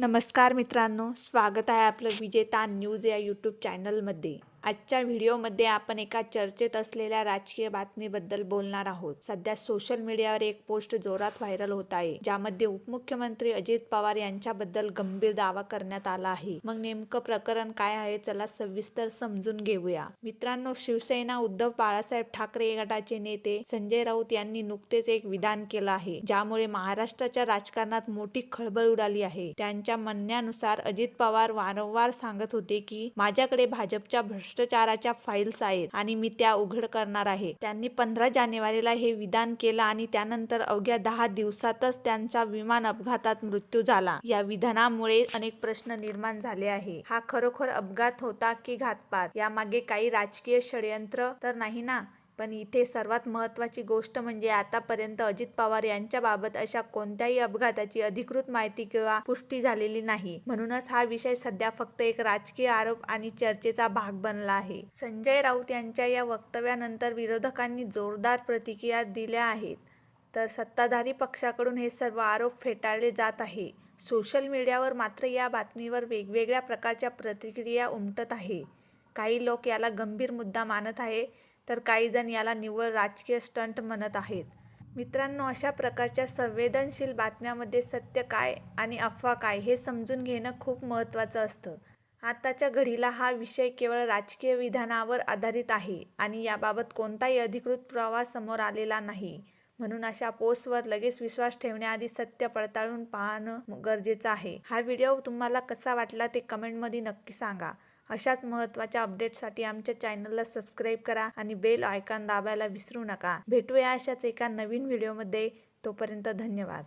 नमस्कार मित्रांनो स्वागत आहे आपलं विजेता न्यूज या यूट्यूब चॅनलमध्ये आजच्या व्हिडिओमध्ये आपण एका चर्चेत असलेल्या राजकीय बातमीबद्दल बोलणार आहोत. सध्या सोशल मीडियावर एक पोस्ट जोरात व्हायरल होत आहे ज्यामध्ये उपमुख्यमंत्री अजित पवार यांच्याबद्दल गंभीर दावा करण्यात आला आहे. मग नेमकं प्रकरण काय आहे चला सविस्तर समजून घेऊया. मित्रांनो शिवसेना उद्धव बाळासाहेब ठाकरे गटाचे नेते संजय राऊत यांनी नुकतेच एक विधान केलं आहे ज्यामुळे महाराष्ट्राच्या राजकारणात मोठी खळबळ उडाली आहे. त्यांच्या म्हणण्यानुसार अजित पवार वारंवार सांगत होते की माझ्याकडे भाजपच्या भ्रष्टाचाराच्या फाईल्स आहेत आणि मी त्या उघड करणार आहे. त्यांनी पंधरा जानेवारीला हे विधान केलं आणि त्यानंतर अवघ्या दहा दिवसातच त्यांचा विमान अपघातात मृत्यू झाला. या विधानामुळे अनेक प्रश्न निर्माण झाले आहे. हा खरोखर अपघात होता की घातपात? यामागे काही राजकीय षडयंत्र तर नाही ना? पण इथे सर्वात महत्त्वाची गोष्ट म्हणजे आतापर्यंत अजित पवार यांच्याबाबत अशा कोणत्याही अपघाताची अधिकृत माहिती किंवा पुष्टी झालेली नाही. म्हणूनच हा विषय सध्या फक्त एक राजकीय आरोप आणि चर्चेचा भाग बनला आहे. संजय राऊत यांच्या या वक्तव्यानंतर विरोधकांनी जोरदार प्रतिक्रिया दिल्या आहेत. तर सत्ताधारी पक्षाकडून हे सर्व आरोप फेटाळले जात आहे. सोशल मीडियावर मात्र या बातमीवर वेगवेगळ्या प्रकारच्या प्रतिक्रिया उमटत आहे. काही लोक याला गंभीर मुद्दा मानत आहे. तर काही जण याला निव्वळ राजकीय स्टंट म्हणत आहेत. मित्रांनो अशा प्रकारच्या संवेदनशील बातम्यामध्ये सत्य काय आणि अफवा काय हे समजून घेणं खूप महत्त्वाचं असतं. आताच्या घडीला हा विषय केवळ राजकीय विधानावर आधारित आहे आणि याबाबत कोणताही अधिकृत प्रवास समोर आलेला नाही. म्हणून अशा पोस्टवर लगेच विश्वास ठेवण्याआधी सत्य पडताळून पाहणं गरजेचं आहे. हा व्हिडिओ तुम्हाला कसा वाटला ते कमेंटमध्ये नक्की सांगा. अशाच महत्त्वाच्या अपडेटसाठी आमच्या चॅनलला सबस्क्राईब करा आणि बेल आयकॉन दाबायला विसरू नका. भेटूया अशाच एका नवीन व्हिडिओमध्ये. तोपर्यंत धन्यवाद.